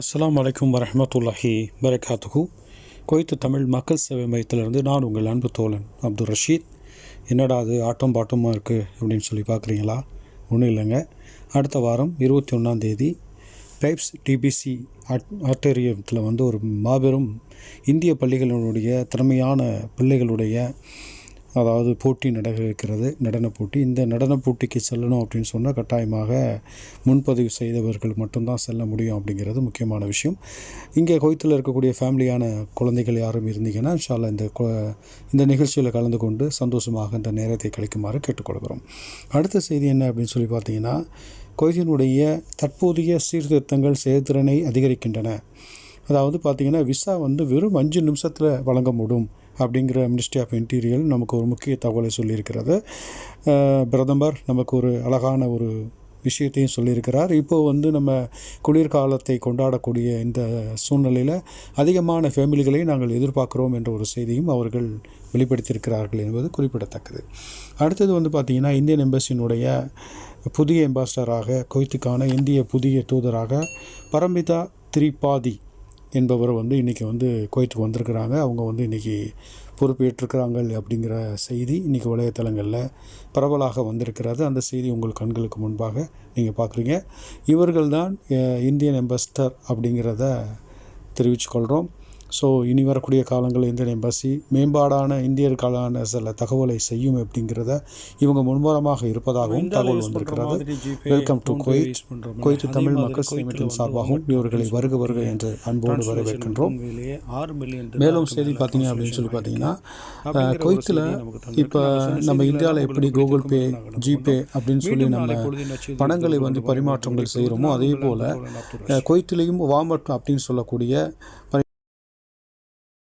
அஸ்லாம் வலைக்கம் வரமத்துல்லாஹி வரகாத்துகு குவைத்து தமிழ் மக்கள் சேவை மையத்திலிருந்து நான் உங்கள் அன்பு தோழன் அப்துல் ரஷீத். என்னடா அது ஆட்டம் பாட்டமாக இருக்குது அப்படின்னு சொல்லி பார்க்குறீங்களா ஒன்றும் இல்லைங்க. அடுத்த வாரம் இருபத்தி ஒன்றாந்தேதி பைப்ஸ் டிபிசி ஆட் ஆட்டோரியத்தில் வந்து ஒரு மாபெரும் இந்திய பள்ளிகளினுடைய திறமையான பிள்ளைகளுடைய அதாவது போட்டி நடக்க இருக்கிறது நடனப் போட்டி. இந்த நடனப் போட்டிக்கு செல்லணும் அப்படின்னு சொன்னால் கட்டாயமாக முன்பதிவு செய்தவர்கள் மட்டும்தான் செல்ல முடியும் அப்படிங்கிறது முக்கியமான விஷயம். இங்கே கோயத்தில் இருக்கக்கூடிய ஃபேமிலியான குழந்தைகள் யாரும் இருந்தீங்கன்னா இன்ஷால்லா இந்த கொ- இந்த நிகழ்ச்சியில் கலந்து கொண்டு சந்தோஷமாக இந்த நேரத்தை கழிக்குமாறு கேட்டுக்கொள்கிறோம். அடுத்த செய்தி என்ன அப்படின்னு சொல்லி பார்த்தீங்கன்னா கோயத்தினுடைய தற்போதைய சீர்திருத்தங்கள் செயல்திறனை அதிகரிக்கின்றன. அதாவது பார்த்தீங்கன்னா விசா வந்து வெறும் அஞ்சு நிமிஷத்தில் வழங்க முடியும். அப்படிங்கிற மினிஸ்ட்ரி ஆஃப் இன்டீரியர் நமக்கு ஒரு முக்கிய தகவலை சொல்லியிருக்கிறது. பிரதமர் நமக்கு ஒரு அழகான ஒரு விஷயத்தையும் சொல்லியிருக்கிறார். இப்போது வந்து நம்ம குளிர்காலத்தை கொண்டாடக்கூடிய இந்த சூழ்நிலையில் அதிகமான ஃபேமிலிகளை நாங்கள் எதிர்பார்க்குறோம் என்ற ஒரு செய்தியும் அவர்கள் வெளிப்படுத்தியிருக்கிறார்கள் என்பது குறிப்பிடத்தக்கது. அடுத்தது வந்து பார்த்திங்கன்னா இந்தியன் எம்பசியினுடைய புதிய எம்பாஸ்டராக குவைத்துக்கான இந்திய புதிய தூதராக பரமிதா திரிபாதி என்பவர் வந்து இன்றைக்கி வந்து குவைத்துக்கு வந்திருக்கிறாங்க. அவங்க வந்து இன்றைக்கி பொறுப்பேற்றிருக்கிறாங்க அப்படிங்கிற செய்தி இன்றைக்கி வலைத்தளங்களில் பரவலாக வந்திருக்கிறது. அந்த செய்தி உங்கள் கண்களுக்கு முன்பாக நீங்கள் பார்க்குறீங்க இவர்கள் தான் இந்தியன் எம்பஸ்டர் அப்படிங்கிறத தெரிவித்துக்கொள்கிறோம் ஸோ இனி வரக்கூடிய காலங்களில் இந்தியன் எம்பசி மேம்பாடான இந்தியர்களுக்கான சில தகவலை செய்யும் அப்படிங்கிறத இவங்க முன்வரமாக இருப்பதாகவும் தகவல் வந்திருக்கிறது. வெல்கம் டு குவைத் குவைத் தமிழ் மக்கள் சமயத்தின் சார்பாகவும் இவர்களை வருக வருக என்று அன்போடு வரவேற்கின்றோம். மேலும் செய்தி பார்த்தீங்க அப்படின்னு சொல்லி பார்த்தீங்கன்னா குவைத்தில் இப்போ நம்ம இந்தியாவில் எப்படி கூகுள் பே ஜிபே அப்படின்னு சொல்லி நம்ம பணங்களை வந்து பரிமாற்றங்கள் செய்கிறோமோ அதே போல் குவைத்திலையும் வாமட் அப்படின்னு சொல்லக்கூடிய